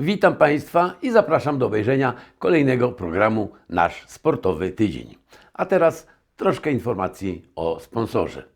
Witam Państwa i zapraszam do obejrzenia kolejnego programu Nasz Sportowy Tydzień. A teraz troszkę informacji o sponsorze.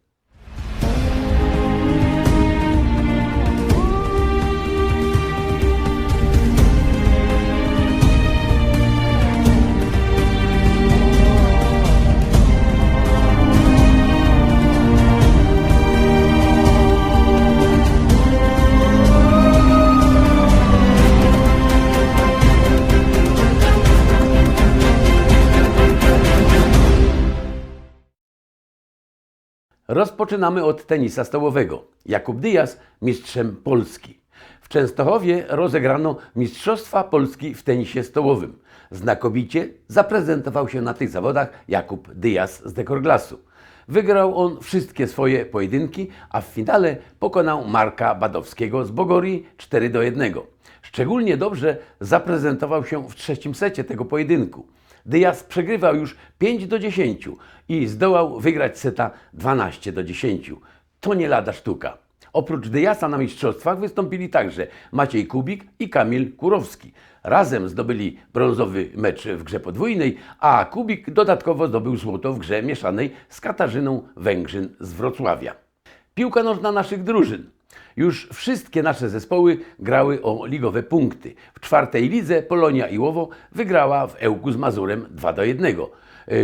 Rozpoczynamy od tenisa stołowego. Jakub Dyjas mistrzem Polski. W Częstochowie rozegrano Mistrzostwa Polski w tenisie stołowym. Znakomicie zaprezentował się na tych zawodach Jakub Dyjas z Dekorglasu. Wygrał on wszystkie swoje pojedynki, a w finale pokonał Marka Badowskiego z Bogorii 4 do 1. Szczególnie dobrze zaprezentował się w trzecim secie tego pojedynku. Dyaz przegrywał już 5 do 10 i zdołał wygrać seta 12 do 10. To nie lada sztuka. Oprócz Dyasa na mistrzostwach wystąpili także Maciej Kubik i Kamil Kurowski. Razem zdobyli brązowy mecz w grze podwójnej, a Kubik dodatkowo zdobył złoto w grze mieszanej z Katarzyną Węgrzyn z Wrocławia. Piłka nożna naszych drużyn. Już wszystkie nasze zespoły grały o ligowe punkty. W czwartej lidze Polonia Iłowo wygrała w Ełku z Mazurem 2 do 1.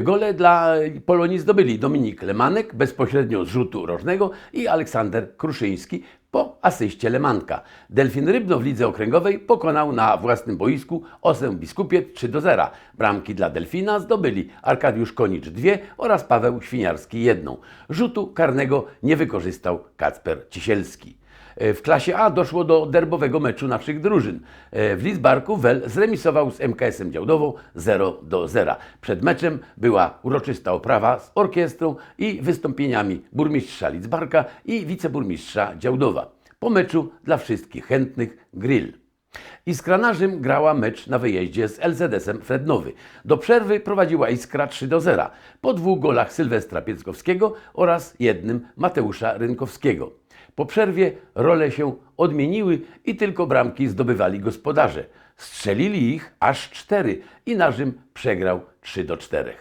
Gole dla Polonii zdobyli Dominik Lemanek bezpośrednio z rzutu rożnego i Aleksander Kruszyński po asyście Lemanka. Delfin Rybno w lidze okręgowej pokonał na własnym boisku Osę Biskupiec 3 do 0. Bramki dla Delfina zdobyli Arkadiusz Konicz 2 oraz Paweł Świniarski 1. Rzutu karnego nie wykorzystał Kacper Cisielski. W klasie A doszło do derbowego meczu naszych drużyn. W Lidzbarku Wel zremisował z MKS-em Działdową 0 do 0. Przed meczem była uroczysta oprawa z orkiestrą i wystąpieniami burmistrza Lidzbarka i wiceburmistrza Działdowa. Po meczu dla wszystkich chętnych grill. Iskra Narzym grała mecz na wyjeździe z LZS-em Frednowy. Do przerwy prowadziła Iskra 3 do 0 po dwóch golach Sylwestra Pieckowskiego oraz jednym Mateusza Rynkowskiego. Po przerwie role się odmieniły i tylko bramki zdobywali gospodarze. Strzelili ich aż cztery i Narzym przegrał 3 do 4.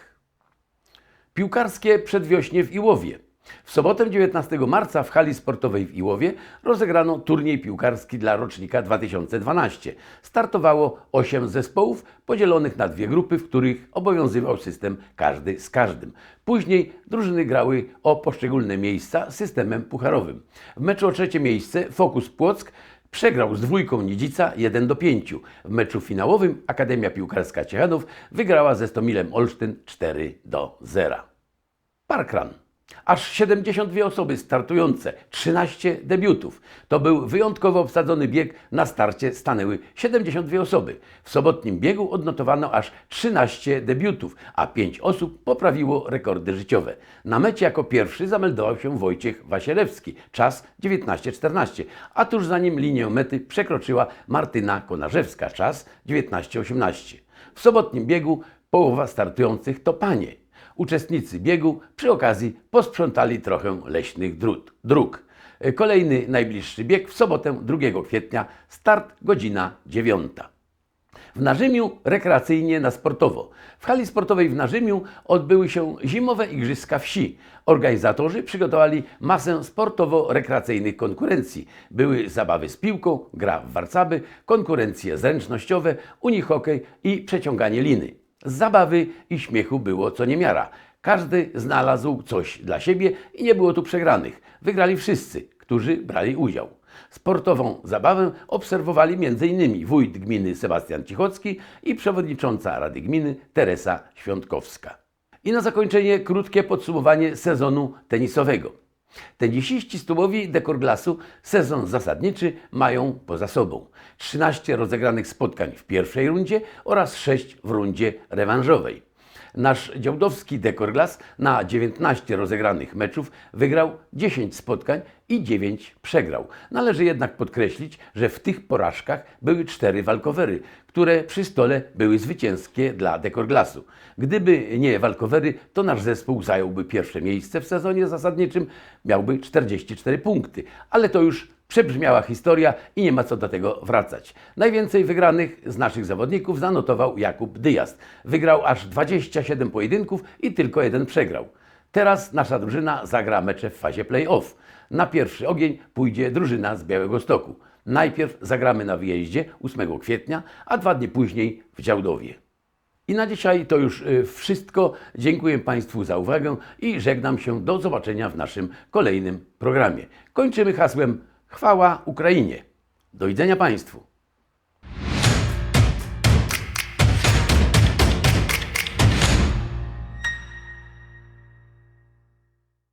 Piłkarskie przedwiośnie w Iłowie. W sobotę 19 marca w hali sportowej w Iłowie rozegrano turniej piłkarski dla rocznika 2012. Startowało 8 zespołów podzielonych na dwie grupy, w których obowiązywał system każdy z każdym. Później drużyny grały o poszczególne miejsca systemem pucharowym. W meczu o trzecie miejsce Fokus Płock Przegrał z dwójką Nidzica 1 do 5. W meczu finałowym Akademia Piłkarska Ciechanów wygrała ze Stomilem Olsztyn 4 do 0. Parkran. Aż 72 osoby startujące, 13 debiutów. To był wyjątkowo obsadzony bieg. Na starcie stanęły 72 osoby. W sobotnim biegu odnotowano aż 13 debiutów, a 5 osób poprawiło rekordy życiowe. Na mecie jako pierwszy zameldował się Wojciech Wasielewski, czas 19.14, a tuż za nim linię mety przekroczyła Martyna Konarzewska, czas 19.18. W sobotnim biegu połowa startujących to panie. Uczestnicy biegu przy okazji posprzątali trochę leśnych drut, dróg. Kolejny najbliższy bieg w sobotę 2 kwietnia, start godzina 9. W Narzymiu rekreacyjnie na sportowo. W hali sportowej w Narzymiu odbyły się zimowe igrzyska wsi. Organizatorzy przygotowali masę sportowo-rekreacyjnych konkurencji. Były zabawy z piłką, gra w warcaby, konkurencje zręcznościowe, unihokej i przeciąganie liny. Zabawy i śmiechu było co niemiara. Każdy znalazł coś dla siebie i nie było tu przegranych. Wygrali wszyscy, którzy brali udział. Sportową zabawę obserwowali m.in. wójt gminy Sebastian Cichocki i przewodnicząca Rady Gminy Teresa Świątkowska. I na zakończenie krótkie podsumowanie sezonu tenisowego. Tenisiści stołowi Dekorglasu sezon zasadniczy mają poza sobą. 13 rozegranych spotkań w pierwszej rundzie oraz 6 w rundzie rewanżowej. Nasz działdowski Dekorglas na 19 rozegranych meczów wygrał 10 spotkań i 9 przegrał. Należy jednak podkreślić, że w tych porażkach były cztery walkowery, które przy stole były zwycięskie dla Dekorglasu. Gdyby nie walkowery, to nasz zespół zająłby pierwsze miejsce w sezonie zasadniczym, miałby 44 punkty, ale to już przebrzmiała historia i nie ma co do tego wracać. Najwięcej wygranych z naszych zawodników zanotował Jakub Dyjazd. Wygrał aż 27 pojedynków i tylko jeden przegrał. Teraz nasza drużyna zagra mecze w fazie play-off. Na pierwszy ogień pójdzie drużyna z Białego Stoku. Najpierw zagramy na wyjeździe 8 kwietnia, a dwa dni później w Działdowie. I na dzisiaj to już y, wszystko. Dziękuję Państwu za uwagę i żegnam się do zobaczenia w naszym kolejnym programie. Kończymy hasłem Chwała Ukrainie. Do widzenia Państwu.